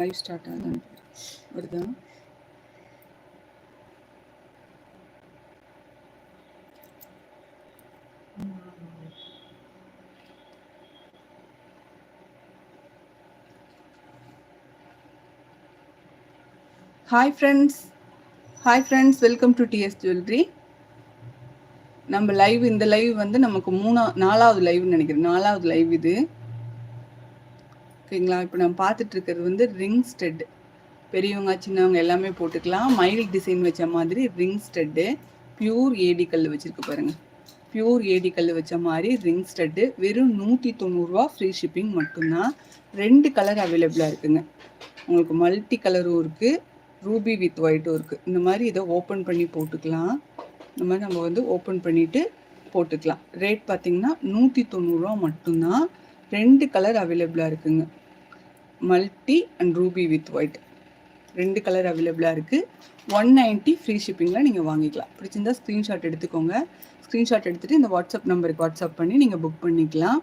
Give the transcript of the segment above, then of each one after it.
Live start ஆகுது. வருதா? Hi friends hi friends welcome to TS jewellery நம்ம live இந்த லைவ் வந்து நமக்கு மூணா நாலாவது லைவ்னு நினைக்கிறேன். நாலாவது லைவ் இது. ஓகேங்களா? இப்போ நம்ம பார்த்துட்டு இருக்கிறது வந்து ரிங் ஸ்டெட். பெரியவங்க சின்னவங்க எல்லாமே போட்டுக்கலாம். மயில் டிசைன் வச்ச மாதிரி ரிங் ஸ்டெட்டு பியூர் ஏடி கல் வச்சுருக்கு பாருங்கள் பியூர் ஏடி கல் வச்ச மாதிரி ரிங் ஸ்டெட்டு வெறும் நூற்றி தொண்ணூறுரூவா ஃப்ரீ ஷிப்பிங் மட்டும்தான். ரெண்டு கலர் அவைலபிளாக இருக்குங்க. உங்களுக்கு மல்டி கலரும் இருக்குது ரூபி வித் ஒயிட்டும் இருக்குது இந்த மாதிரி இதை ஓப்பன் பண்ணி போட்டுக்கலாம். இந்த மாதிரி நம்ம வந்து ஓப்பன் பண்ணிவிட்டு போட்டுக்கலாம். ரேட் பார்த்திங்கன்னா நூற்றி தொண்ணூறுரூவா மட்டும்தான். ரெண்டு கலர் அவைலபிளாக இருக்குங்க. Multi and ruby with white. ரெண்டு கலர் அவைலபிளாக இருக்குது ஒன் நைன்ட்டி ஃப்ரீ ஷிப்பிங்கில் நீங்கள் வாங்கிக்கலாம். பிடிச்சிருந்தா ஸ்க்ரீன்ஷாட் எடுத்துக்கோங்க. ஸ்க்ரீன்ஷாட் எடுத்துகிட்டு இந்த வாட்ஸ்அப் நம்பருக்கு வாட்ஸ்அப் பண்ணி நீங்கள் புக் பண்ணிக்கலாம்.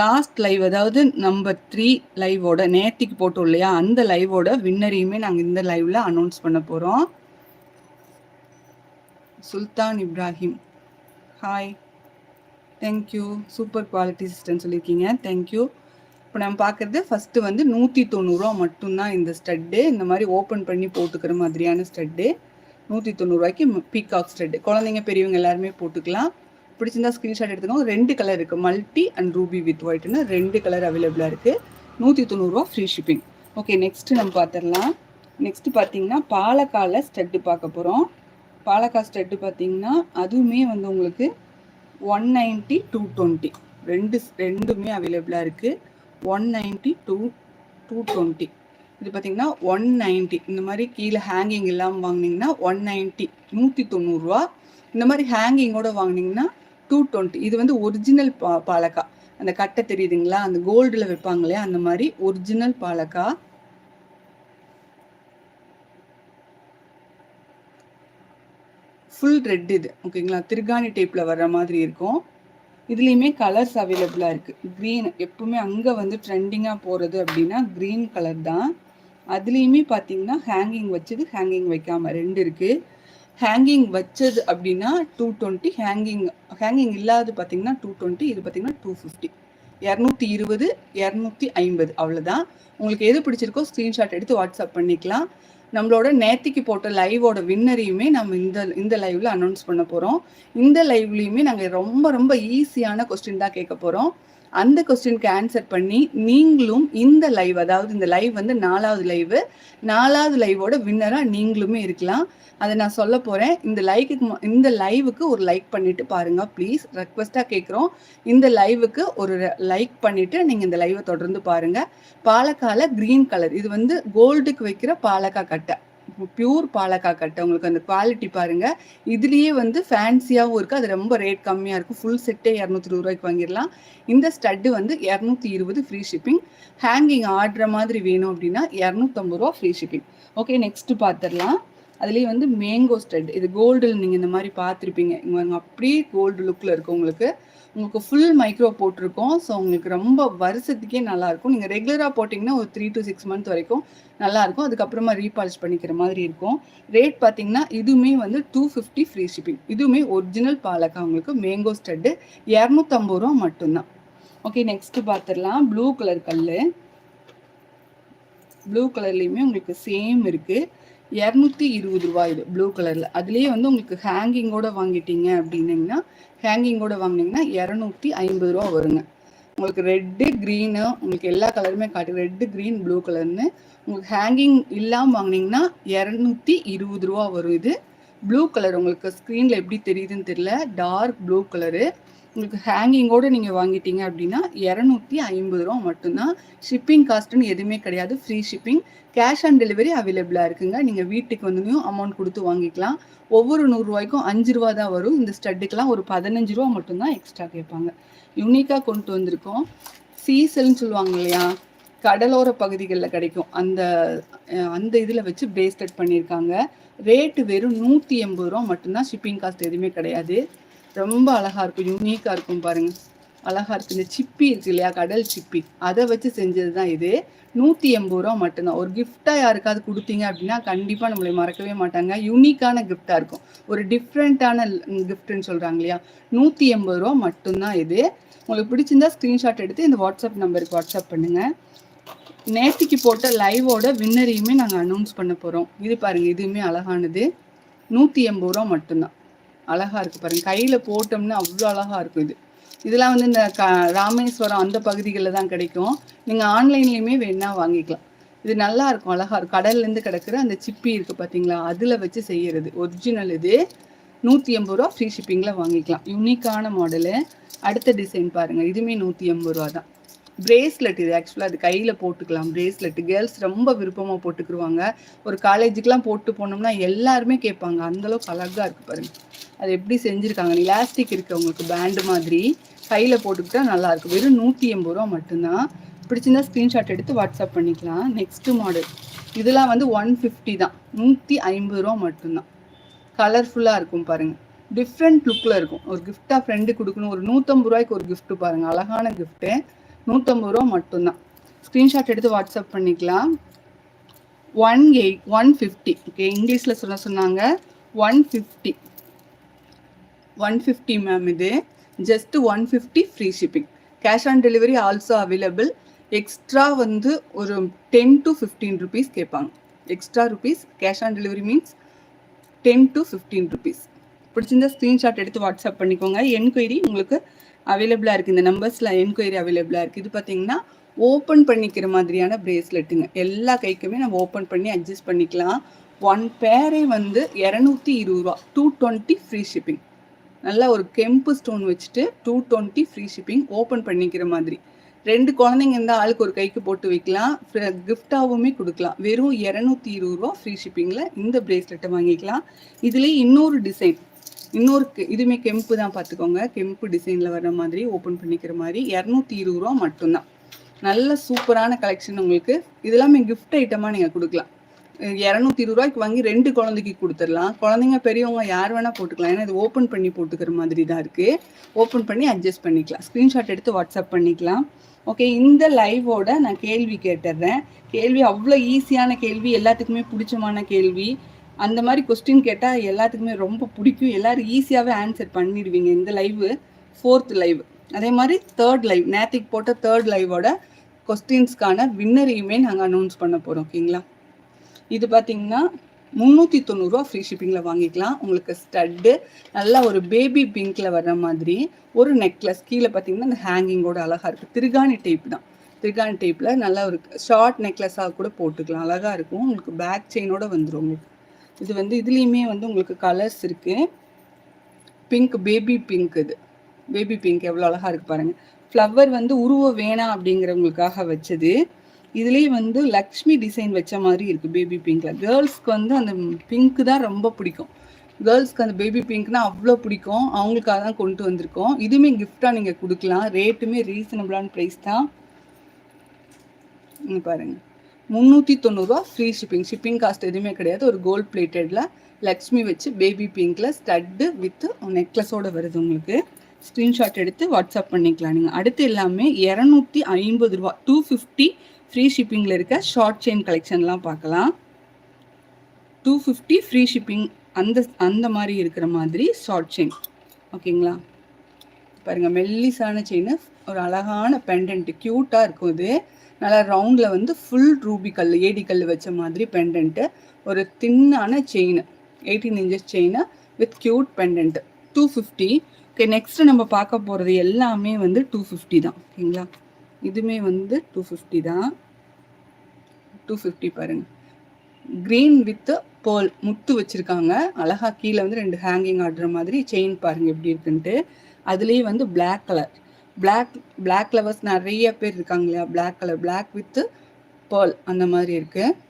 லாஸ்ட் லைவ் அதாவது நம்பர் த்ரீ லைவோட நேத்திக்கு போட்டோம் இல்லையா? அந்த லைவோட வின்னரையுமே நாங்கள் இந்த லைவில் அனௌன்ஸ் பண்ண போகிறோம் Sultan Ibrahim. Hi thank you super quality system சொல்லியிருக்கீங்க தேங்க்யூ இப்போ நம்ம பார்க்குறது ஃபஸ்ட்டு வந்து நூற்றி தொண்ணூறுரூவா மட்டும்தான் இந்த ஸ்டட்டு இந்த மாதிரி ஓப்பன் பண்ணி போட்டுக்கிற மாதிரியான ஸ்டட்டு நூற்றி தொண்ணூறுரூவாய்க்கு பீகாக் ஸ்டட்டு குழந்தைங்க பெரியவங்க எல்லாருமே போட்டுக்கலாம். பிடிச்சிருந்தா ஸ்க்ரீன்ஷாட் எடுத்துக்கோங்க. ரெண்டு கலர் இருக்குது மல்டி அண்ட் ரூபி வித் ஒயிட்னு ரெண்டு கலர் அவைலபிளாக இருக்குது நூற்றி தொண்ணூறுரூவா ஃப்ரீ ஷிப்பிங் ஓகே நெக்ஸ்ட்டு நம்ம பார்த்துடலாம். நெக்ஸ்ட்டு பார்த்தீங்கன்னா பாலக்கால ஸ்டட்டு பார்க்க போகிறோம் பாலக்கா ஸ்டட்டு பார்த்தீங்கன்னா அதுவுமே வந்து உங்களுக்கு ஒன் நைன்ட்டி டூ டுவெண்ட்டி ரெண்டு ரெண்டுமே அவைலபிளாக இருக்குது one ninety to two twenty இது பார்த்தீங்கன்னா ஒன் நைன்ட்டி இந்த மாதிரி கீழே ஹேங்கிங் இல்லாமல் வாங்கினீங்கன்னா ஒன் நைன்ட்டி நூற்றி தொண்ணூறுரூவா இந்த மாதிரி ஹேங்கிங்கோட வாங்கினீங்கன்னா டூ டுவெண்ட்டி இது வந்து ஒரிஜினல் பா பாலக்கா. அந்த கட்டை தெரியுதுங்களா? அந்த கோல்டில் வைப்பாங்களே இல்லையா? அந்த மாதிரி ஒரிஜினல் பாலக்கா. ஃபுல் ரெட் இது. ஓகேங்களா திருகாணி டைப்பில் வர்ற மாதிரி இருக்கும். இதுலேயுமே கலர்ஸ் அவைலபிளாக இருக்குது க்ரீன் எப்பவுமே அங்கே வந்து ட்ரெண்டிங்காக போகிறது அப்படின்னா க்ரீன் கலர் தான். அதுலேயுமே பார்த்தீங்கன்னா ஹேங்கிங் வச்சது ஹேங்கிங் வைக்காமல் ரெண்டு இருக்குது ஹேங்கிங் வச்சது அப்படின்னா டூ டுவெண்ட்டி ஹேங்கிங் ஹேங்கிங் இல்லாத பார்த்தீங்கன்னா டூ டுவெண்ட்டி இது பார்த்தீங்கன்னா டூ ஃபிஃப்டி இரநூத்தி இருபது இரநூத்தி ஐம்பது அவ்வளோதான் உங்களுக்கு எது பிடிச்சிருக்கோ ஸ்க்ரீன்ஷாட் எடுத்து வாட்ஸ்அப் பண்ணிக்கலாம். நம்மளோட நேத்திக்கு போட்ட லைவோட வின்னரையுமே நம்ம இந்த இந்த லைவ்ல அனௌன்ஸ் பண்ண போகிறோம் இந்த லைவ்லையுமே நாங்கள் ரொம்ப ரொம்ப ஈஸியான கொஸ்டின் தான் கேட்க போகிறோம் அந்த கொஸ்டினுக்கு ஆன்சர் பண்ணி நீங்களும் இந்த லைவ் அதாவது இந்த லைவ் வந்து நாலாவது லைவ் நாலாவது லைவோட வின்னராக நீங்களுமே இருக்கலாம். அதை நான் சொல்ல போகிறேன் இந்த லைக்கு இந்த லைவுக்கு ஒரு லைக் பண்ணிட்டு பாருங்க ப்ளீஸ் ரெக்வஸ்ட்டாக கேட்குறோம் இந்த லைவுக்கு ஒரு லைக் பண்ணிட்டு நீங்கள் இந்த லைவை தொடர்ந்து பாருங்க. பாலக்கால க்ரீன் கலர் இது வந்து கோல்டுக்கு வைக்கிற பாலக்கா கட்டை. பியூர் பாலக்கா கட்டை. உங்களுக்கு அந்த குவாலிட்டி பாருங்க. இதுலேயே வந்து ஃபேன்சியாகவும் இருக்குது அது ரொம்ப ரேட் கம்மியாக இருக்கும். ஃபுல் செட்டே இரநூத்தி ரூபாய்க்கு வாங்கிடலாம். இந்த ஸ்டட்டு வந்து இரநூத்தி இருபது ஃப்ரீ ஷிப்பிங் ஹேங்கிங் ஆடுற மாதிரி வேணும் அப்படின்னா இரநூத்தம்பது ரூபா ஃப்ரீ ஷிப்பிங் ஓகே நெக்ஸ்ட் பார்த்துடலாம் அதுலேயே வந்து மேங்கோ ஸ்டட் இது கோல்டில் நீங்கள் இந்த மாதிரி பார்த்துருப்பீங்க. இங்கே அப்படியே கோல்டு லுக்கில் இருக்கும் உங்களுக்கு. உங்களுக்கு ஃபுல் மைக்ரோ போட்டிருக்கோம். ஸோ உங்களுக்கு ரொம்ப வருஷத்துக்கே நல்லாயிருக்கும் நீங்கள் ரெகுலராக போட்டிங்கன்னா ஒரு த்ரீ டு சிக்ஸ் மந்த் வரைக்கும் நல்லாயிருக்கும் அதுக்கப்புறமா ரீபாலிஷ் பண்ணிக்கிற மாதிரி இருக்கும். ரேட் பார்த்தீங்கன்னா இதுவுமே வந்து டூ ஃபிஃப்டி ஃப்ரீ ஷிப்பிங் இதுவுமே ஒரிஜினல் பாலக்கா உங்களுக்கு மேங்கோ ஸ்டட்டு இரநூத்தம்பது ரூபா மட்டும்தான். ஓகே நெக்ஸ்ட்டு பார்த்துடலாம் ப்ளூ கலர் கல் ப்ளூ கலர்லேயுமே உங்களுக்கு சேம் இருக்குது இரநூத்தி இருபது ரூபாய் இது ப்ளூ கலரில் அதுலேயே வந்து உங்களுக்கு ஹேங்கிங்கோட வாங்கிட்டீங்க அப்படின்னீங்கன்னா ஹேங்கிங்கோட வாங்கினீங்கன்னா இரநூத்தி ஐம்பது ரூபா வருங்க. உங்களுக்கு ரெட்டு க்ரீனு உங்களுக்கு எல்லா கலருமே காட்டு ரெட்டு க்ரீன் ப்ளூ கலர்னு உங்களுக்கு ஹேங்கிங் இல்லாமல் வாங்கினீங்கன்னா இரநூத்தி இருபது ரூபா வரும் இது. ப்ளூ கலர் உங்களுக்கு ஸ்க்ரீனில் எப்படி தெரியுதுன்னு தெரியல. டார்க் ப்ளூ கலரு உங்களுக்கு ஹேங்கிங்கோடு நீங்கள் வாங்கிட்டீங்க அப்படின்னா இரநூத்தி ஐம்பது ரூபா மட்டும்தான். ஷிப்பிங் காஸ்ட்டுன்னு எதுவுமே கிடையாது. Free shipping cash on delivery அவைலபிளாக இருக்குங்க. நீங்கள் வீட்டுக்கு வந்துமே அமௌண்ட் கொடுத்து வாங்கிக்கலாம். ஒவ்வொரு நூறுரூவாய்க்கும் அஞ்சு ரூபா தான் வரும். இந்த ஸ்டட்டுக்கெலாம் ஒரு பதினஞ்சு ரூபா மட்டும்தான் எக்ஸ்ட்ரா கேட்பாங்க. யூனிக்காக கொண்டு வந்திருக்கோம். சீசல்னு சொல்லுவாங்க இல்லையா? கடலோர பகுதிகளில் கிடைக்கும். அந்த அந்த இதில் வச்சு பிரேஸ்லெட் பண்ணியிருக்காங்க. ரேட்டு வெறும் நூற்றி எண்பது ரூபா மட்டும்தான் ஷிப்பிங் காஸ்ட் எதுவுமே கிடையாது. ரொம்ப அழகாக இருக்கும் யூனிக்காக இருக்கும் பாருங்கள் அழகாக இருக்குது இந்த சிப்பி இருக்கு இல்லையா? கடல் சிப்பி. அதை வச்சு செஞ்சது தான் இது. நூற்றி எண்பது ரூபா மட்டும்தான். ஒரு கிஃப்டாக யாருக்காவது கொடுத்தீங்க அப்படின்னா கண்டிப்பாக நம்மளை மறக்கவே மாட்டாங்க. யூனிக்கான கிஃப்டாக இருக்கும். ஒரு டிஃப்ரெண்ட்டான கிஃப்ட்னு சொல்கிறாங்க இல்லையா? நூற்றி எண்பது ரூபா மட்டும்தான் இது. உங்களுக்கு பிடிச்சிருந்தா ஸ்க்ரீன்ஷாட் எடுத்து இந்த வாட்ஸ்அப் நம்பருக்கு வாட்ஸ்அப் பண்ணுங்கள் நேற்றுக்கு போட்ட லைவோட வின்னரையுமே நாங்கள் அனௌன்ஸ் பண்ண போகிறோம் இது பாருங்கள் இதுவுமே அழகானது. நூற்றி எண்பது ரூபா மட்டும்தான். அழகாக இருக்குது பாருங்கள் கையில் போட்டோம்னா அவ்வளோ அழகாக இருக்கும் இது. இதெல்லாம் வந்து இந்த க ராமேஸ்வரம் அந்த பகுதிகளில் தான் கிடைக்கும். நீங்கள் ஆன்லைன்லேயுமே வேணால் வாங்கிக்கலாம். இது நல்லா இருக்கும் அழகாக இருக்கும். கடல்லேருந்து கிடக்கிற அந்த சிப்பி இருக்குது பார்த்தீங்களா அதில் வச்சு செய்கிறது ஒரிஜினல் இது. நூற்றி எண்பது ரூபா ஃப்ரீ ஷிப்பிங்கில் வாங்கிக்கலாம். யூனிக்கான மாடலு அடுத்த டிசைன் பாருங்கள் இதுவுமே நூற்றி எண்பது ரூபா தான். பிரேஸ்லெட் இது. ஆக்சுவலாக அது கையில் போட்டுக்கலாம். பிரேஸ்லெட் கேர்ள்ஸ் ரொம்ப விருப்பமாக போட்டுக்குருவாங்க. ஒரு காலேஜுக்கெலாம் போட்டு போனோம்னா எல்லாருமே கேட்பாங்க. அந்தளவுக்கு அழகாக இருக்குது பாருங்கள் அது எப்படி செஞ்சுருக்காங்க? இலாஸ்டிக் இருக்குது உங்களுக்கு பேண்டு மாதிரி. கையில் போட்டுக்கிட்டா நல்லாயிருக்கும் வெறும் நூற்றி எண்பது ரூபா மட்டும்தான். பிடிச்சிருந்தா ஸ்க்ரீன்ஷாட் எடுத்து வாட்ஸ்அப் பண்ணிக்கலாம். நெக்ஸ்ட்டு மாடல் இதெல்லாம் வந்து ஒன் ஃபிஃப்டி தான். நூற்றி ஐம்பது ரூபா மட்டும்தான். கலர்ஃபுல்லாக இருக்கும் பாருங்கள் டிஃப்ரெண்ட் லுக்கில் இருக்கும். ஒரு கிஃப்டாக ஃப்ரெண்டு கொடுக்கணும். ஒரு நூற்றம்பது ரூபாய்க்கு ஒரு கிஃப்ட்டு பாருங்கள் அழகான கிஃப்ட்டு நூற்றம்பது ரூபா மட்டும்தான். ஸ்க்ரீன்ஷாட் எடுத்து வாட்ஸ்அப் பண்ணிக்கலாம். One eight one fifty okay இங்கிலீஷில் சொல்ல சொன்னாங்க. One fifty one fifty ma'am இது. Just one fifty free shipping cash on delivery also available extra வந்து ஒரு டென் டு ஃபிஃப்டீன் ருபீஸ் கேட்பாங்க. Extra rupees cash on delivery means ten to fifteen rupees பிடிச்சிருந்தா screenshot எடுத்து WhatsApp பண்ணிக்கோங்க. Enquiry உங்களுக்கு அவைலபிளாக இருக்குது இந்த நம்பர்ஸில் என்கொயரி அவைலபிளாக இருக்குது இது பார்த்தீங்கன்னா ஓப்பன் பண்ணிக்கிற மாதிரியான ப்ரேஸ்லெட்டுங்க எல்லா கைக்குமே நம்ம ஓப்பன் பண்ணி அட்ஜஸ்ட் பண்ணிக்கலாம். ஒன் பேரே வந்து இரநூத்தி இருபது ரூபா. டூ டுவெண்ட்டி ஃப்ரீ ஷிப்பிங் நல்லா ஒரு கெம்பு ஸ்டோன் வச்சுட்டு two twenty free shipping open பண்ணிக்கிற மாதிரி. ரெண்டு குழந்தைங்க இருந்தால் ஆளுக்கு ஒரு கைக்கு போட்டு வைக்கலாம். கிஃப்டாகவுமே கொடுக்கலாம். வெறும் இரநூத்தி இருபது ரூபா ஃப்ரீ ஷிப்பிங்கில் இந்த ப்ரேஸ்லெட்டை வாங்கிக்கலாம். இதுலேயே இன்னொரு டிசைன் இன்னொரு இதுவுமே கெம்பு தான் பார்த்துக்கோங்க. கெம்பு டிசைனில் வர்ற மாதிரி ஓப்பன் பண்ணிக்கிற மாதிரி இரநூத்தி இருபது ரூபா மட்டும்தான். நல்ல சூப்பரான கலெக்ஷன் உங்களுக்கு. இதெல்லாமே கிஃப்ட் ஐட்டமாக நீங்கள் கொடுக்கலாம். இரநூத்தி இருபது ரூபாய்க்கு வாங்கி ரெண்டு குழந்தைக்கு கொடுத்துடலாம். குழந்தைங்க பெரியவங்க யார் வேணால் போட்டுக்கலாம். ஏன்னா இது ஓப்பன் பண்ணி போட்டுக்கிற மாதிரி தான் இருக்குது ஓப்பன் பண்ணி அட்ஜஸ்ட் பண்ணிக்கலாம். ஸ்க்ரீன்ஷாட் எடுத்து வாட்ஸ்அப் பண்ணிக்கலாம். ஓகே இந்த லைவோட நான் கேள்வி கேட்டுடுறேன் கேள்வி அவ்வளோ ஈஸியான கேள்வி எல்லாத்துக்குமே பிடிச்சமான கேள்வி. அந்த மாதிரி கொஸ்டின் கேட்டால் எல்லாத்துக்குமே ரொம்ப பிடிக்கும். எல்லோரும் ஈஸியாகவே ஆன்சர் பண்ணிடுவீங்க. இந்த லைவு ஃபோர்த் லைவ் அதே மாதிரி தேர்ட் லைவ் நேத்திக்கு போட்ட தேர்ட் லைவோட கொஸ்டின்ஸ்க்கான வின்னரையுமே நாங்கள் அனௌன்ஸ் பண்ண போகிறோம் ஓகேங்களா இது பார்த்தீங்கன்னா முந்நூற்றி தொண்ணூறுரூவா ஃப்ரீ ஷிப்பிங்கில் வாங்கிக்கலாம். உங்களுக்கு ஸ்டட்டு நல்லா ஒரு பேபி பிங்க்கில் வர்ற மாதிரி ஒரு நெக்லஸ் கீழே பார்த்தீங்கன்னா இந்த ஹேங்கிங்கோட அழகாக இருக்குது திருகாணி டைப் தான். திருகாணி டைப்பில் நல்லா ஒரு ஷார்ட் நெக்லஸாக கூட போட்டுக்கலாம். அழகாக இருக்கும். உங்களுக்கு பேக் செயினோட வந்துடும் உங்களுக்கு. இது வந்து இதுலேயுமே வந்து உங்களுக்கு கலர்ஸ் இருக்குது பிங்க் பேபி பிங்க் இது. பேபி பிங்க் எவ்வளோ அழகாக இருக்குது பாருங்கள் ஃப்ளவர் வந்து உருவம் வேணாம் அப்படிங்கிறவங்களுக்காக வச்சது. இதுலேயே வந்து லக்ஷ்மி டிசைன் வச்ச மாதிரி இருக்குது பேபி பிங்க்கில் கேர்ள்ஸ்க்கு வந்து அந்த பிங்க்கு தான் ரொம்ப பிடிக்கும். கேர்ள்ஸ்க்கு அந்த பேபி பிங்க்னா அவ்வளோ பிடிக்கும். அவங்களுக்காக தான் கொண்டு வந்திருக்கோம். இதுவுமே கிஃப்டாக நீங்கள் கொடுக்கலாம். ரேட்டுமே ரீசனபிளான ப்ரைஸ் தான். பாருங்கள் முந்நூற்றி தொண்ணூறுரூவா ஃப்ரீ ஷிப்பிங் ஷிப்பிங் காஸ்ட் எதுவுமே கிடையாது. ஒரு கோல்ட் பிளேட்டடில் லக்ஷ்மி வச்சு பேபி பிங்க்கில் ஸ்டட்டு வித் நெக்லஸோடு வருது உங்களுக்கு. ஸ்க்ரீன்ஷாட் எடுத்து வாட்ஸ்அப் பண்ணிக்கலாம் நீங்கள் அடுத்து எல்லாமே இரநூத்தி ஐம்பது ரூபா. டூ ஃபிஃப்டி ஃப்ரீ ஷிப்பிங்கில் இருக்க ஷார்ட் செயின் கலெக்ஷன்லாம் பார்க்கலாம். டூ ஃபிஃப்டி ஃப்ரீ ஷிப்பிங் அந்த அந்த மாதிரி இருக்கிற மாதிரி ஷார்ட் செயின் ஓகேங்களா பாருங்கள் மெல்லிசான செயின் ஒரு அழகான பெண்டன்ட் க்யூட்டாக இருக்கும் இது. நல்லா ரவுண்டில் வந்து ஃபுல் ரூபி கல் ஏடி கல் வச்ச மாதிரி பெண்டன்ட்டு ஒரு தின்னான chain eighteen inches chain with cute pendant two fifty okay next நம்ம பார்க்க போகிறது எல்லாமே வந்து டூ ஃபிஃப்டி தான். ஓகேங்களா இதுவுமே வந்து டூ ஃபிஃப்டி தான். டூ ஃபிஃப்டி பாருங்கள் க்ரீன் வித் பேர்ல் முத்து வச்சுருக்காங்க. அழகாக கீழே வந்து ரெண்டு ஹேங்கிங் ஆடுற மாதிரி செயின் பாருங்கள் எப்படி இருக்குன்ட்டு. அதுலேயே வந்து black colour black black lovers நிறைய பேர் இருக்காங்க இல்லையா? Black colour black with pearl அந்த மாதிரி இருக்குது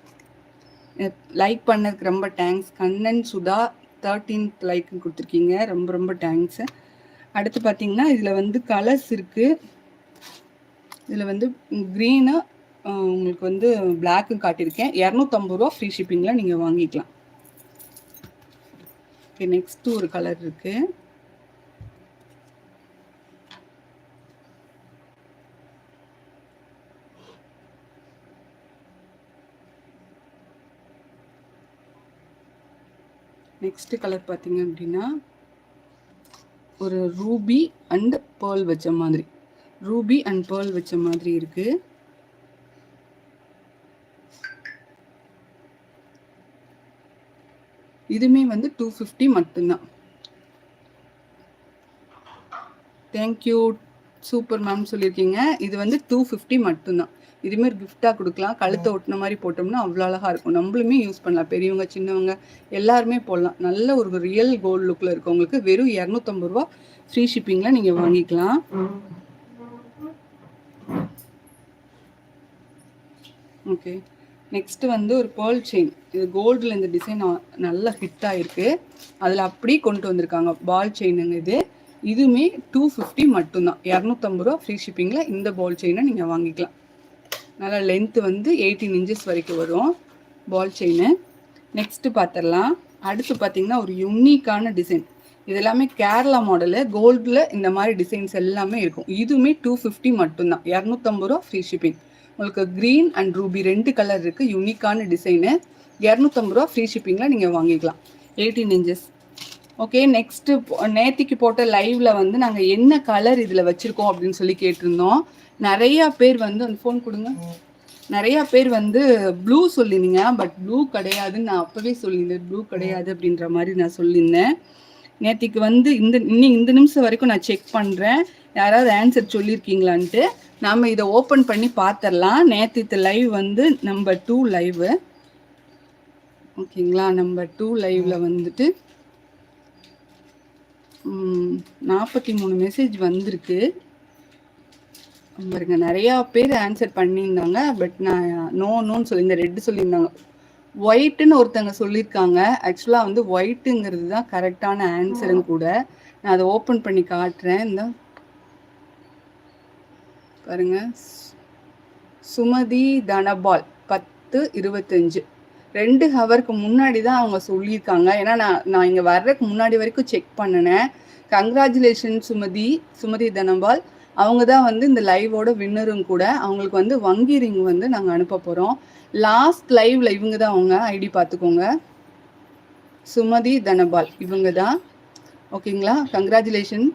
லைக் பண்ணதுக்கு ரொம்ப thanks Kannan Sudha thirteenth like கொடுத்துருக்கீங்க. ரொம்ப ரொம்ப தேங்க்ஸு அடுத்து பார்த்தீங்கன்னா இதில் வந்து கலர்ஸ் இருக்குது இதில் வந்து க்ரீனு உங்களுக்கு வந்து பிளாக்கு காட்டியிருக்கேன். இரநூத்தம்பது ரூபா ஃப்ரீ ஷிப்பிங்கில் நீங்கள் வாங்கிக்கலாம். ஓகே நெக்ஸ்ட்டு ஒரு கலர் இருக்குது நெக்ஸ்ட்டு கலர் பார்த்தீங்க அப்படின்னா ஒரு ரூபி அண்ட் பேர்ல் வச்ச மாதிரி. ரூபி அண்ட் பேர்ல் வச்ச மாதிரி இருக்கு. இதுமே வந்து டூ ஃபிஃப்டி மட்டும்தான். தேங்க்யூ சூப்பர் மேம் சொல்லியிருக்கீங்க இது வந்து டூ ஃபிஃப்டி மட்டும்தான். இதுமாரி கிஃப்டாக கொடுக்கலாம். கழுத்தை ஒட்டின மாதிரி போட்டோம்னா அவ்வளோ அழகாக இருக்கும். நம்மளுமே யூஸ் பண்ணலாம். பெரியவங்க சின்னவங்க எல்லாருமே போடலாம். நல்ல ஒரு ரியல் கோல்டு லுக்கில் இருக்கவங்களுக்கு வெறும் இரநூத்தம்பது ரூபா ஃப்ரீ ஷிப்பிங்கில் நீங்கள் வாங்கிக்கலாம். ஓகே நெக்ஸ்ட் வந்து ஒரு பேர்ல் செயின் இது கோல்டில் இந்த டிசைன் நல்லா ஃபிட் ஆயிருக்கு. அதில் அப்படியே கொண்டு வந்திருக்காங்க. பால் செயினுங்க இது. இதுவுமே டூ ஃபிஃப்டி மட்டும்தான். இரநூத்தம்பது ரூபா ஃப்ரீ ஷிப்பிங்கில் இந்த பால் செயினை நீங்கள் வாங்கிக்கலாம். நல்லா லென்த்து வந்து எயிட்டீன் இன்ச்சஸ் வரைக்கும் வரும். பால் செயின் நெக்ஸ்ட்டு பார்த்துடலாம் அடுத்து பார்த்தீங்கன்னா ஒரு யுனிக்கான டிசைன் இது எல்லாமே கேரளா மாடலு கோல்டில் இந்த மாதிரி டிசைன்ஸ் எல்லாமே இருக்கும். இதுவுமே டூ ஃபிஃப்டி மட்டும்தான். இரநூத்தம்பது ரூபா ஃப்ரீ ஷிப்பிங் உங்களுக்கு க்ரீன் அண்ட் ரூபி ரெண்டு கலர் இருக்குது யூனிக்கான டிசைனு இரநூத்தம்பது ரூபா ஃப்ரீ ஷிப்பிங்கில் நீங்கள் வாங்கிக்கலாம். எயிட்டீன் இன்ச்சஸ் ஓகே நெக்ஸ்ட்டு நேத்திக்கு போட்ட லைவ்ல வந்து நாங்கள் என்ன கலர் இதில் வச்சுருக்கோம் அப்படின்னு சொல்லி கேட்டிருந்தோம். நிறையா பேர் வந்து அந்த ஃபோன் கொடுங்க. நிறையா பேர் வந்து ப்ளூ சொல்லியிருந்தீங்க பட் ப்ளூ கிடையாதுன்னு நான் அப்போவே சொல்லியிருந்தேன். ப்ளூ கிடையாது அப்படின்ற மாதிரி நான் சொல்லியிருந்தேன். நேற்றுக்கு வந்து இந்த இன்னும் இந்த நிமிஷம் வரைக்கும் நான் செக் பண்ணுறேன் யாராவது ஆன்சர் சொல்லியிருக்கீங்களான்ட்டு நாம் இதை ஓப்பன் பண்ணி பார்த்துடலாம் நேற்று லைவ் வந்து நம்பர் டூ லைவு ஓகேங்களா? நம்பர் டூ லைவில் வந்துட்டு நாற்பத்தி மூணு மெசேஜ் வந்திருக்கு. பாருங்க நிறையா பேர் ஆன்சர் பண்ணியிருந்தாங்க. பட் நான் நோ நோன்னு சொல்லியிருந்தேன் ரெட்டு சொல்லியிருந்தாங்க. ஒயிட்டுன்னு ஒருத்தங்க சொல்லியிருக்காங்க. ஆக்சுவலாக வந்து ஒயிட்டுங்கிறது தான் கரெக்டான ஆன்சருன்னு கூட. நான் அதை ஓப்பன் பண்ணி காட்டுறேன். இந்த பாருங்க. சுமதி தனபால் பத்து இருபத்தஞ்சு. ரெண்டு ஹவருக்கு முன்னாடி தான் அவங்க சொல்லியிருக்காங்க. ஏன்னா நான் நான் இங்கே வர்றதுக்கு முன்னாடி வரைக்கும் செக் பண்ணினேன். கங்க்ராச்சுலேஷன் சுமதி சுமதி தனபால். அவங்க தான் வந்து இந்த லைவோட வின்னரும் கூட. அவங்களுக்கு வந்து வங்கி ரிங் வந்து நாங்கள் அனுப்ப போகிறோம் லாஸ்ட் லைவ்ல இவங்க தான் அவங்க ஐடி பார்த்துக்கோங்க. சுமதி தனபால் இவங்க தான். ஓகேங்களா கங்க்ராச்சுலேஷன்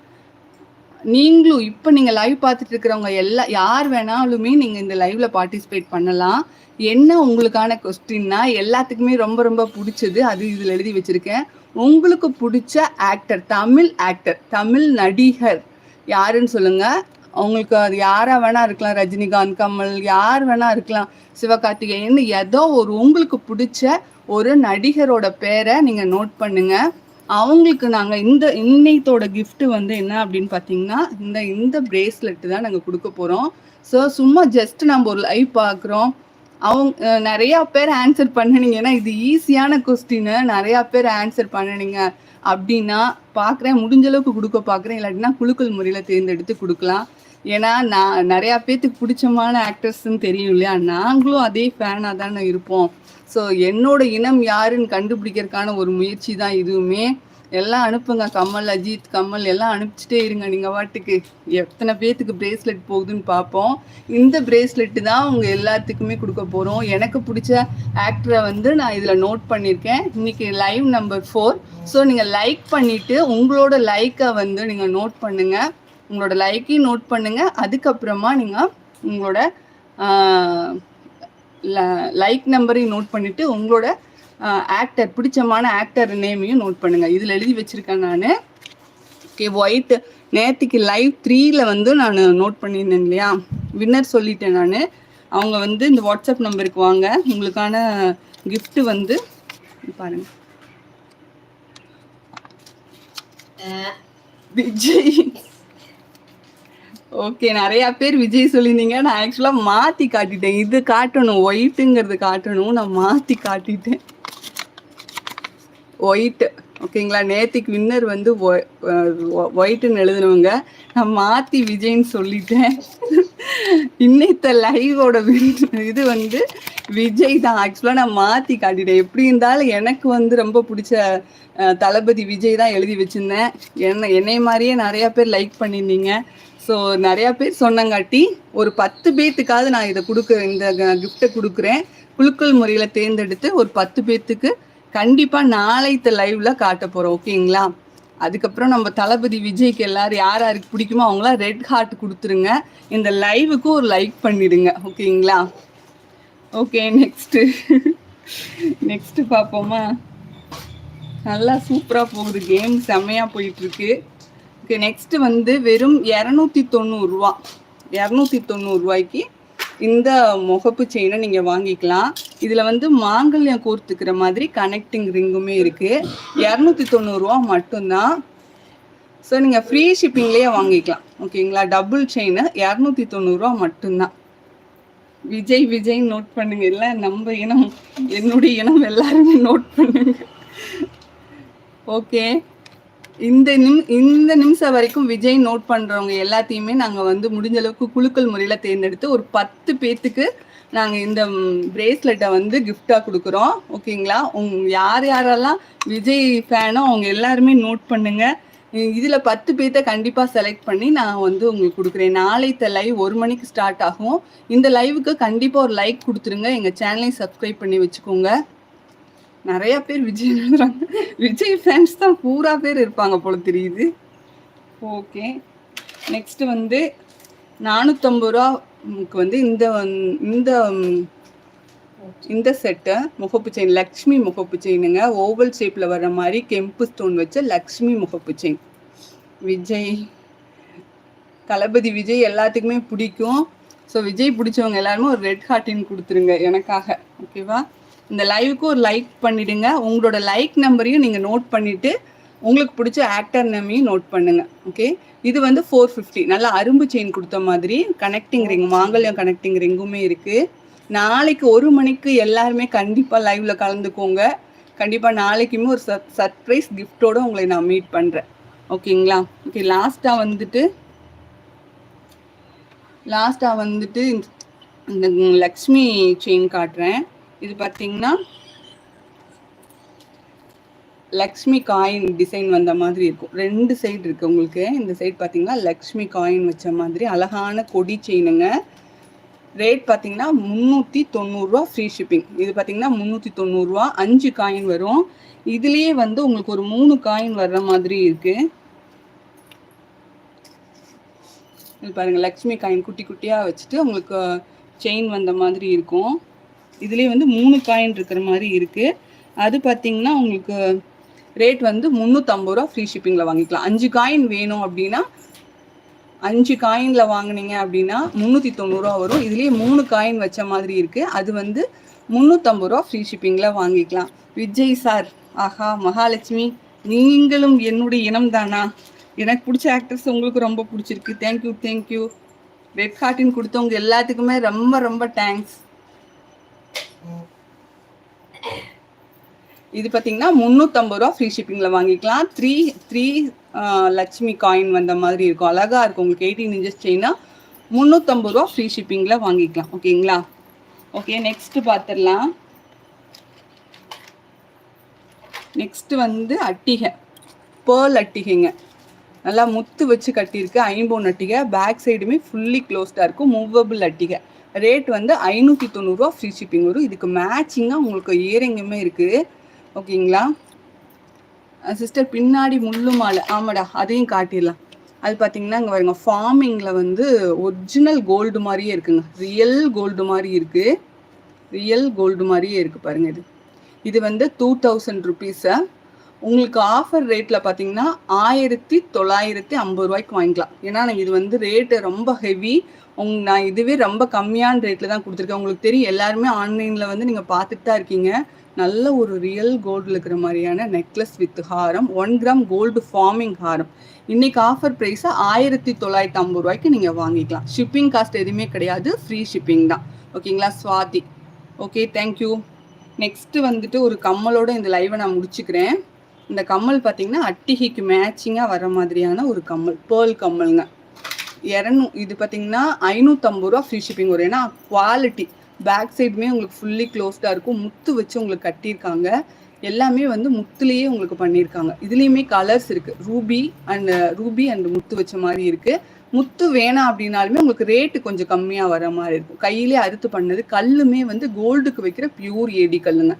நீங்களும் இப்போ நீங்கள் லைவ் பார்த்துட்டு இருக்கிறவங்க எல்லா யார் வேணாலுமே நீங்கள் இந்த லைவ்ல பார்ட்டிசிபேட் பண்ணலாம். என்ன உங்களுக்கான கொஸ்டின்னா எல்லாத்துக்குமே ரொம்ப ரொம்ப பிடிச்சது. அது இதில் எழுதி வச்சிருக்கேன். உங்களுக்கு பிடிச்ச ஆக்டர் தமிழ் ஆக்டர் தமிழ் நடிகர் யாருன்னு சொல்லுங்க. அவங்களுக்கு அது யாரா வேணா இருக்கலாம். ரஜினிகாந்த் கமல் யார் வேணா இருக்கலாம். சிவகார்த்திகேயன் ஏதோ ஒரு உங்களுக்கு பிடிச்ச ஒரு நடிகரோட பேரை நீங்க நோட் பண்ணுங்க. அவங்களுக்கு நாங்கள் இந்த இன்னைத்தோட கிஃப்ட் வந்து என்ன அப்படின்னு பார்த்தீங்கன்னா இந்த இந்த பிரேஸ்லெட் தான் நாங்கள் கொடுக்க போகிறோம் ஸோ சும்மா ஜஸ்ட் நம்ம ஒரு லைவ் பார்க்குறோம் அவங்க நிறையா பேர் ஆன்சர் பண்ணுனீங்கன்னா இது ஈஸியான கொஸ்டின் நிறையா பேர் ஆன்சர் பண்ணுனீங்க. அப்படின்னா பார்க்குறேன் முடிஞ்ச அளவுக்கு கொடுக்க பார்க்குறேன் இல்லாட்டினா குழுக்கள் முறையில் தேர்ந்தெடுத்து கொடுக்கலாம். ஏன்னா நான் நிறையா பேர்த்துக்கு பிடிச்சமான ஆக்டர்ஸ்ன்னு தெரியும் இல்லையா? நாங்களும் அதே ஃபேனாக தானே இருப்போம். ஸோ என்னோட இனம் யாருன்னு கண்டுபிடிக்கிறதுக்கான ஒரு முயற்சி தான் இதுவுமே. எல்லாம் அனுப்புங்க கமல் அஜித் கமல் எல்லாம் அனுப்பிச்சிட்டே இருங்க நீங்கள் வாட்டுக்கு. எத்தனை பேர்த்துக்கு பிரேஸ்லெட் போகுதுன்னு பார்ப்போம் இந்த பிரேஸ்லெட்டு தான் அவங்க எல்லாத்துக்குமே கொடுக்க போகிறோம் எனக்கு பிடிச்ச ஆக்டரை வந்து நான் இதில் நோட் பண்ணியிருக்கேன் இன்னைக்கு லைவ் நம்பர் ஃபோர் ஸோ நீங்கள் லைக் பண்ணிவிட்டு உங்களோட லைக்கை வந்து நீங்கள் நோட் பண்ணுங்கள் உங்களோட லைக்கையும் நோட் பண்ணுங்கள் அதுக்கப்புறமா நீங்கள் உங்களோட லைக் நம்பரையும் நோட் பண்ணிவிட்டு உங்களோட ஆக்டர் பிடிச்சமான ஆக்டர் நேமையும் நோட் பண்ணுங்கள் இதில் எழுதி வச்சுருக்கேன் நான். ஓகே ஒயிட் நேற்றுக்கு லைவ் த்ரீல வந்து நான் நோட் பண்ணியிருந்தேன் இல்லையா? வின்னர் சொல்லிட்டேன் நான். அவங்க வந்து இந்த வாட்ஸ்அப் நம்பருக்கு வாங்க. உங்களுக்கான gift வந்து பாருங்க. விஜய். ஓகே நிறைய பேர் விஜய் சொல்லியிருந்தீங்க. நான் ஆக்சுவலாக மாற்றி காட்டிட்டேன். இது காட்டணும். ஒயிட்டுங்கிறது காட்டணும். நான் மாற்றி காட்டிட்டேன். ஒயிட் ஓகேங்களா நேத்திக்கு வின்னர் வந்து ஒயிட்டுன்னு எழுதுனவங்க. நான் மாற்றி விஜய்ன்னு சொல்லிட்டேன். இன்னைத்த லைவோட இது வந்து விஜய் தான். ஆக்சுவலாக நான் மாற்றி காட்டிட்டேன். எப்படி இருந்தாலும் எனக்கு வந்து ரொம்ப பிடிச்ச தளபதி விஜய் தான் எழுதி வச்சுருந்தேன். என்ன என்னை மாதிரியே நிறையா பேர் லைக் பண்ணியிருந்தீங்க. ஸோ நிறையா பேர் சொன்னங்காட்டி ஒரு பத்து பேர்த்துக்காவது நான் இதை கொடுக்க இந்த கிஃப்ட்டை கொடுக்குறேன். குலுக்கல் முறையில் தேர்ந்தெடுத்து ஒரு பத்து பேர்த்துக்கு கண்டிப்பாக நாளைத்த லைவ்ல காட்ட போகிறோம் ஓகேங்களா அதுக்கப்புறம் நம்ம தளபதி விஜய்க்கு எல்லாரும் யார் யாருக்கு பிடிக்குமோ அவங்களாம் ரெட் ஹார்ட் கொடுத்துருங்க. இந்த லைவுக்கு ஒரு லைக் பண்ணிடுங்க ஓகேங்களா ஓகே நெக்ஸ்ட்டு நெக்ஸ்ட்டு பார்ப்போமா? நல்லா சூப்பராக போகுது கேம் செம்மையாக போயிட்டுருக்கு ஓகே நெக்ஸ்ட்டு வந்து வெறும் இரநூத்தி தொண்ணூறுரூவா இரநூத்தி தொண்ணூறுரூவாய்க்கு இந்த முகப்பு செயினை நீங்கள் வாங்கிக்கலாம். இதில் வந்து மாங்கல்யம் கோர்த்துக்கிற மாதிரி கனெக்டிங் ரிங்குமே இருக்குது இரநூத்தி தொண்ணூறுரூவா மட்டும்தான். ஸோ நீங்கள் ஃப்ரீ ஷிப்பிங்லேயே வாங்கிக்கலாம். ஓகேங்களா டபுள் செயின் இரநூத்தி தொண்ணூறுரூவா மட்டும்தான். விஜய் விஜய் நோட் பண்ணுங்க. இல்லை நம்ம இனம் என்னுடைய இனம் எல்லாருமே நோட் பண்ணுங்க. ஓகே இந்த நிம் இந்த நிமிஷம் வரைக்கும் விஜய் நோட் பண்ணுறவங்க எல்லாத்தையுமே நாங்கள் வந்து முடிஞ்ச அளவுக்கு குழுக்கள் முறையில் தேர்ந்தெடுத்து ஒரு பத்து பேர்த்துக்கு நாங்கள் இந்த பிரேஸ்லெட்டை வந்து கிஃப்டாக கொடுக்குறோம். ஓகேங்களா? உங் யார் யாரெல்லாம் விஜய் ஃபேனோ அவங்க எல்லாருமே நோட் பண்ணுங்க. இதில் பத்து பேர்த்த கண்டிப்பாக செலக்ட் பண்ணி நான் வந்து உங்களுக்கு கொடுக்குறேன். நாளைத்த லைவ் ஒரு மணிக்கு ஸ்டார்ட் ஆகும். இந்த லைவுக்கு கண்டிப்பாக ஒரு லைக் கொடுத்துருங்க. எங்கள் சேனலையும் சப்ஸ்கிரைப் பண்ணி வச்சுக்கோங்க. நிறைய பேர் விஜய் எழுதுறாங்க விஜய் ஃபேன்ஸ் தான் பூரா பேர் இருப்பாங்க போல தெரியுது. ஓகே நெக்ஸ்ட் வந்து நானூற்றம்பது ரூபாக்கு வந்து இந்த இந்த இந்த செட்டை முகப்பு செயின் லக்ஷ்மி முகப்பு செயினுங்க ஓவல் ஷேப்பில் வர்ற மாதிரி கெம்பு ஸ்டோன் வச்ச லக்ஷ்மி முகப்பு செயின் விஜய் தளபதி விஜய் எல்லாத்துக்குமே பிடிக்கும். ஸோ விஜய் பிடிச்சவங்க எல்லாருமே ஒரு ரெட் ஹார்ட்டின் கொடுத்துருங்க எனக்காக. ஓகேவா இந்த லைவுக்கு ஒரு லைக் பண்ணிடுங்க. உங்களோட லைக் நம்பரையும் நீங்கள் நோட் பண்ணிவிட்டு உங்களுக்கு பிடிச்ச ஆக்டர் நேமையும் நோட் பண்ணுங்க. ஓகே இது வந்து ஃபோர் ஃபிஃப்டி நல்லா அரும்பு செயின் கொடுத்த மாதிரி கனெக்டிங் ரிங் மாங்கல்யம் கனெக்டிங் ரிங்குமே இருக்குது நாளைக்கு ஒரு மணிக்கு எல்லாருமே கண்டிப்பாக லைவில் கலந்துக்கோங்க. கண்டிப்பாக நாளைக்குமே ஒரு சர் சர்ப்ரைஸ் கிஃப்டோடு உங்களை நான் மீட் பண்ணுறேன் ஓகேங்களா ஓகே லாஸ்ட்டாக வந்துட்டு லாஸ்ட்டாக வந்துட்டு இந்த லக்ஷ்மி செயின் காட்டுறேன். இது பார்த்தீங்கன்னா லக்ஷ்மி காயின் டிசைன் வந்த மாதிரி இருக்கும். ரெண்டு சைடு இருக்குது உங்களுக்கு. இந்த சைடு பார்த்தீங்கன்னா லக்ஷ்மி காயின் வச்ச மாதிரி அழகான கொடி செயினுங்க ரேட் பார்த்தீங்கன்னா முந்நூற்றி தொண்ணூறுரூவா ஃப்ரீ ஷிப்பிங் இது பார்த்தீங்கன்னா முந்நூற்றி தொண்ணூறுரூவா அஞ்சு காயின் வரும். இதுலேயே வந்து உங்களுக்கு ஒரு மூணு காயின் வர்ற மாதிரி இருக்குது இது பாருங்கள் லக்ஷ்மி காயின் குட்டி குட்டியாக வச்சுட்டு உங்களுக்கு செயின் வந்த மாதிரி இருக்கும். இதுலேயே வந்து மூணு காயின் இருக்கிற மாதிரி இருக்குது அது பார்த்தீங்கன்னா உங்களுக்கு ரேட் வந்து முந்நூற்றம்பது ரூபா ஃப்ரீ ஷிப்பிங்கில் வாங்கிக்கலாம். அஞ்சு காயின் வேணும் அப்படின்னா அஞ்சு காயினில் வாங்கினீங்க அப்படின்னா முந்நூற்றி தொண்ணூறுரூவா வரும். இதுலேயே மூணு காயின் வச்ச மாதிரி இருக்குது அது வந்து முந்நூற்றம்பது ரூபா ஃப்ரீ ஷிப்பிங்கில் வாங்கிக்கலாம். விஜய் சார் ஆஹா மகாலட்சுமி நீங்களும் என்னுடைய இனம் தானா? எனக்கு பிடிச்ச ஆக்டர்ஸ் உங்களுக்கு ரொம்ப பிடிச்சிருக்கு. தேங்க்யூ தேங்க்யூ ரெட் ஹார்ட்டின் கொடுத்தவங்க எல்லாத்துக்குமே ரொம்ப ரொம்ப தேங்க்ஸ் இது பார்த்தீங்கன்னா முந்நூற்றம்பது ரூபா ஃப்ரீ ஷிப்பிங்கில் வாங்கிக்கலாம். த்ரீ த்ரீ லட்சுமி காயின் வந்த மாதிரி இருக்கும். அழகாக இருக்கும். உங்களுக்கு எயிட்டீன் இன்ச்சஸ் செயின்னா முந்நூற்றம்பது ரூபா ஃப்ரீ ஷிப்பிங்கில் வாங்கிக்கலாம். ஓகேங்களா ஓகே நெக்ஸ்ட்டு பார்த்துடலாம் நெக்ஸ்ட்டு வந்து அட்டிகை. பேர்ல் அட்டிகைங்க. நல்லா முத்து வச்சு கட்டியிருக்கு. ஐம்போன் அட்டிகை. பேக் சைடுமே ஃபுல்லி க்ளோஸ்டாக இருக்கும். மூவபிள் அட்டிகை. ரேட் வந்து ஐநூற்றி தொண்ணூறுரூவா ஃப்ரீ ஷிப்பிங் வரும். இதுக்கு மேட்சிங்காக உங்களுக்கு இயரிங்குமே இருக்குது ஓகேங்களா? சிஸ்டர் பின்னாடி முள்ளு மாலை. ஆமாடா அதையும் காட்டிடலாம். அது பார்த்தீங்கன்னா இங்கே வருங்க ஃபார்மிங்கில் வந்து ஒரிஜினல் கோல்டு மாதிரியே இருக்குங்க. ரியல் கோல்டு மாதிரி இருக்குது ரியல் கோல்டு மாதிரியே இருக்குது பாருங்கள் இது. இது வந்து டூ தௌசண்ட் ருபீஸை உங்களுக்கு ஆஃபர் ரேட்டில் பார்த்தீங்கன்னா ஆயிரத்தி தொள்ளாயிரத்தி ஐம்பது ரூபாய்க்கு வாங்கிக்கலாம். ஏன்னா இது வந்து ரேட்டு ரொம்ப ஹெவி உங் நான் இதுவே ரொம்ப கம்மியான ரேட்டில் தான் கொடுத்துருக்கேன். உங்களுக்கு தெரியும் எல்லாருமே ஆன்லைனில் வந்து நீங்கள் பார்த்துட்டு தான் இருக்கீங்க. நல்ல ஒரு ரியல் கோல்டில் இருக்கிற மாதிரியான நெக்லஸ் வித் ஹாரம் ஒன் கிராம் கோல்டு ஃபார்மிங் ஹாரம். இன்னைக்கு ஆஃபர் ப்ரைஸை ஆயிரத்தி தொள்ளாயிரத்தி ஐம்பது ரூபாய்க்கு நீங்கள் வாங்கிக்கலாம். ஷிப்பிங் காஸ்ட் எதுவுமே கிடையாது. ஃப்ரீ ஷிப்பிங் தான். ஓகேங்களா சுவாதி. ஓகே தேங்க்யூ நெக்ஸ்ட்டு வந்துட்டு ஒரு கம்மலோட இந்த லைவை நான் முடிச்சுக்கிறேன். இந்த கம்மல் பார்த்தீங்கன்னா அட்டிகைக்கு மேட்சிங்காக வர மாதிரியான ஒரு கம்மல் பேர்ல் கம்மலுங்க. இரநூ இது பார்த்தீங்கன்னா ஐநூற்றம்பது ரூபா ஃப்ரீ ஷிப்பிங் வரும் ஏன்னா குவாலிட்டி பேக் சைடுமே உங்களுக்கு ஃபுல்லி க்ளோஸ்டாக இருக்கும். முத்து வச்சு உங்களுக்கு கட்டியிருக்காங்க. எல்லாமே வந்து முத்துலேயே உங்களுக்கு பண்ணியிருக்காங்க. இதுலேயுமே கலர்ஸ் இருக்குது ரூபி அண்ட் ரூபி அண்ட் முத்து வச்ச மாதிரி இருக்குது முத்து வேணாம் அப்படின்னாலுமே உங்களுக்கு ரேட்டு கொஞ்சம் கம்மியாக வர மாதிரி இருக்கும். கையிலே அறுத்து பண்ணது கல்லுமே வந்து கோல்டுக்கு வைக்கிற பியூர் ஏடி கல்லுங்க.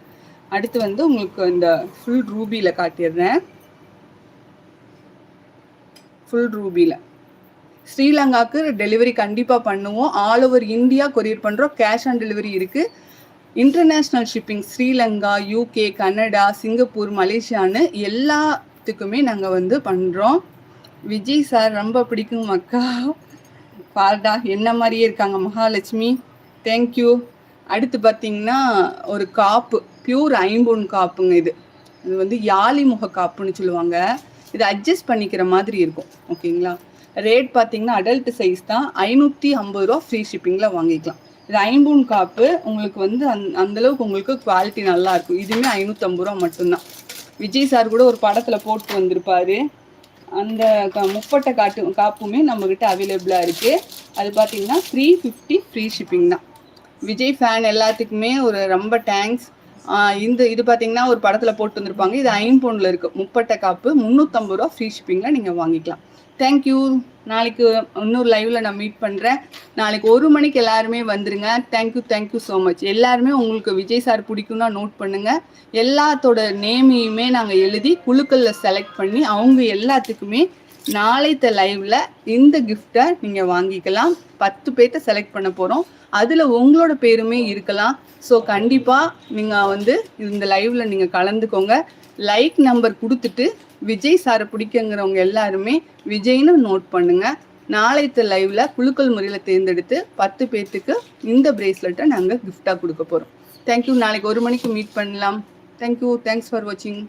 அடுத்து வந்து உங்களுக்கு இந்த ஃபுல் ரூபியில் காட்டிடுறேன். ஃபுல் ரூபியில் ஸ்ரீலங்காவுக்கு டெலிவரி கண்டிப்பாக பண்ணுவோம். ஆல் ஓவர் இந்தியா கொரியர் பண்ணுறோம் கேஷ் ஆன் டெலிவரி இருக்குது international shipping Sri Lanka UK Canada Singapore மலேசியான்னு எல்லாத்துக்குமே நாங்கள் வந்து பண்ணுறோம் விஜய் சார் ரொம்ப பிடிக்கும் மக்கா. பாருடா என்ன மாதிரியே இருக்காங்க மகாலட்சுமி. தேங்க்யூ அடுத்து பார்த்தீங்கன்னா ஒரு காப்பு. பியூர் ஐம்பொன் காப்புங்க இது. இது வந்து யாழி முக காப்புன்னு சொல்லுவாங்க. இது அட்ஜஸ்ட் பண்ணிக்கிற மாதிரி இருக்கும். ஓகேங்களா? ரேட் பார்த்தீங்கன்னா அடல்ட் சைஸ் தான். ஐநூற்றி ஐம்பது ரூபா ஃப்ரீ ஷிப்பிங்கில் வாங்கிக்கலாம். இது ஐம்பூன் காப்பு. உங்களுக்கு வந்து அந் அந்தளவுக்கு உங்களுக்கு குவாலிட்டி நல்லா இருக்கும். இதுவுமே ஐநூற்றம்பது ரூபா மட்டும்தான். விஜய் சார் கூட ஒரு படத்தில் போட்டு வந்திருப்பாரு. அந்த க- முப்பட்டை காட்டு காப்புமே நம்மக்கிட்ட அவைலபிளாக இருக்குது அது பார்த்தீங்கன்னா த்ரீ ஃபிஃப்டி ஃப்ரீ ஷிப்பிங் தான். விஜய் ஃபேன் எல்லாத்துக்குமே ஒரு ரொம்ப தேங்க்ஸ் இந்த இது பார்த்தீங்கன்னா ஒரு படத்தில் போட்டு வந்திருப்பாங்க. இது ஐம்பொன்னில் இருக்குது முப்பட்டை காப்பு முந்நூற்றம்பது ரூபா ஃப்ரீ ஷிப்பிங்கில் நீங்கள் வாங்கிக்கலாம். தேங்க்யூ நாளைக்கு இன்னொரு லைவில் நான் மீட் பண்ணுறேன் நாளைக்கு ஒரு மணிக்கு எல்லாருமே வந்துருங்க. தேங்க்யூ தேங்க்யூ ஸோ மச் எல்லாருமே உங்களுக்கு விஜய் சார் பிடிக்கும்னா நோட் பண்ணுங்கள் எல்லாத்தோட நேமையுமே நாங்கள் எழுதி குழுக்களில் செலக்ட் பண்ணி அவங்க எல்லாத்துக்குமே நாளைத்த லைவ்ல இந்த கிஃப்டை நீங்கள் வாங்கிக்கலாம். பத்து பேர்த்த செலக்ட் பண்ண போகிறோம் அதில் உங்களோட பேருமே இருக்கலாம். ஸோ கண்டிப்பாக நீங்கள் வந்து இந்த லைவ்ல நீங்கள் கலந்துக்கோங்க. லைக் நம்பர் கொடுத்துட்டு விஜய் சாரை பிடிக்குங்கிறவங்க எல்லாருமே விஜய்னு நோட் பண்ணுங்க. நாளைத்த லைவ்ல குழுக்கள் முறையில் தேர்ந்தெடுத்து பத்து பேர்த்துக்கு இந்த பிரேஸ்லெட்டை நாங்கள் கிஃப்டாக கொடுக்க போகிறோம் தேங்க்யூ நாளைக்கு ஒரு மணிக்கு மீட் பண்ணலாம். தேங்க்யூ தேங்க்ஸ் ஃபார் வாட்சிங்